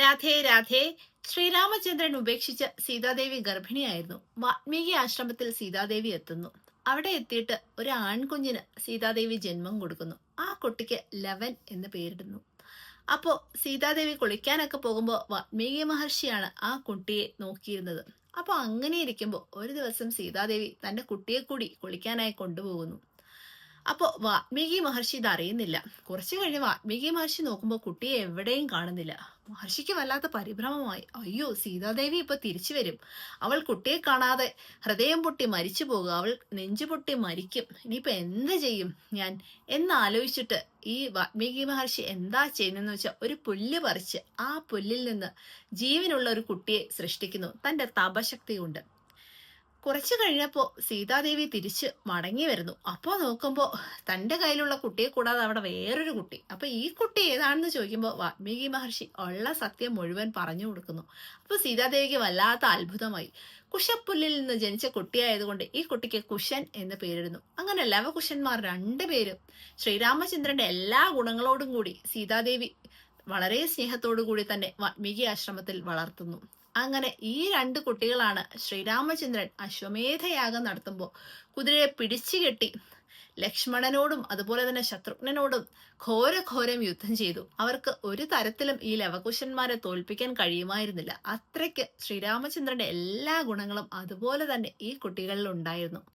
രാധേ രാധേ. ശ്രീരാമചന്ദ്രൻ ഉപേക്ഷിച്ച സീതാദേവി ഗർഭിണിയായിരുന്നു. വാത്മീകി ആശ്രമത്തിൽ സീതാദേവി എത്തുന്നു. അവിടെ എത്തിയിട്ട് ഒരു ആൺകുഞ്ഞിന് സീതാദേവി ജന്മം കൊടുക്കുന്നു. ആ കുട്ടിക്ക് ലവൻ എന്ന് പേരിടുന്നു. അപ്പോ സീതാദേവി കുളിക്കാനൊക്കെ പോകുമ്പോൾ വാത്മീകി മഹർഷിയാണ് ആ കുട്ടിയെ നോക്കിയിരുന്നത്. അപ്പോൾ അങ്ങനെ ഇരിക്കുമ്പോൾ ഒരു ദിവസം സീതാദേവി തന്റെ കുട്ടിയെ കൂടി കുളിക്കാനായി കൊണ്ടുപോകുന്നു. അപ്പോൾ വാത്മീകി മഹർഷി ഇത് അറിയുന്നില്ല. കുറച്ചു കഴിഞ്ഞ് വാത്മീകി മഹർഷി നോക്കുമ്പോൾ കുട്ടിയെ എവിടെയും കാണുന്നില്ല. മഹർഷിക്ക് വല്ലാത്ത പരിഭ്രമമായി. അയ്യോ സീതാദേവി ഇപ്പൊ തിരിച്ചു വരും. അവൾ കുട്ടിയെ കാണാതെ ഹൃദയം പൊട്ടി മരിച്ചു പോകുക അവൾ നെഞ്ചു പൊട്ടി മരിക്കും. ഇനിയിപ്പോ എന്ത് ചെയ്യും ഞാൻ? എന്നാലോചിച്ചിട്ട് ഈ വാത്മീകി മഹർഷി എന്താ ചെയ്യുന്നതെന്ന് വെച്ചാൽ ഒരു പുല്ല് പറിച്ച് ആ പുല്ലിൽ നിന്ന് ജീവനുള്ള ഒരു കുട്ടിയെ സൃഷ്ടിക്കുന്നു. തന്റെ തപശക്തി കൊണ്ട് കുറച്ചു കഴിഞ്ഞപ്പോൾ സീതാദേവി തിരിച്ച് മടങ്ങി വരുന്നു. അപ്പോൾ നോക്കുമ്പോൾ തന്റെ കയ്യിലുള്ള കുട്ടിയെ കൂടാതെ അവിടെ വേറൊരു കുട്ടി. അപ്പോൾ ഈ കുട്ടി ഏതാണെന്ന് ചോദിക്കുമ്പോൾ വാൽമീകി മഹർഷി ഉള്ള സത്യം മുഴുവൻ പറഞ്ഞു കൊടുക്കുന്നു. അപ്പോൾ സീതാദേവിക്ക് വല്ലാത്ത അത്ഭുതമായി. കുശപ്പുല്ലിൽ നിന്ന് ജനിച്ച കുട്ടിയായതുകൊണ്ട് ഈ കുട്ടിക്ക് കുശൻ എന്ന് പേരിടുന്നു. അങ്ങനെ ലവകുശന്മാർ രണ്ടുപേരും ശ്രീരാമചന്ദ്രന്റെ എല്ലാ ഗുണങ്ങളോടും കൂടി സീതാദേവി വളരെ സ്നേഹത്തോടു കൂടി തന്നെ വാൽമീകി ആശ്രമത്തിൽ വളർത്തുന്നു. അങ്ങനെ ഈ രണ്ട് കുട്ടികളാണ് ശ്രീരാമചന്ദ്രൻ അശ്വമേധയാഗം നടത്തുമ്പോൾ കുതിരയെ പിടിച്ചു കെട്ടി ലക്ഷ്മണനോടും അതുപോലെ തന്നെ ശത്രുഘ്നനോടും ഘോരഘോരം യുദ്ധം ചെയ്തു. അവർക്ക് ഒരു തരത്തിലും ഈ ലവകുശന്മാരെ തോൽപ്പിക്കാൻ കഴിയുമായിരുന്നില്ല. അത്രയ്ക്ക് ശ്രീരാമചന്ദ്രന്റെ എല്ലാ ഗുണങ്ങളും അതുപോലെ തന്നെ ഈ കുട്ടികളിൽ ഉണ്ടായിരുന്നു.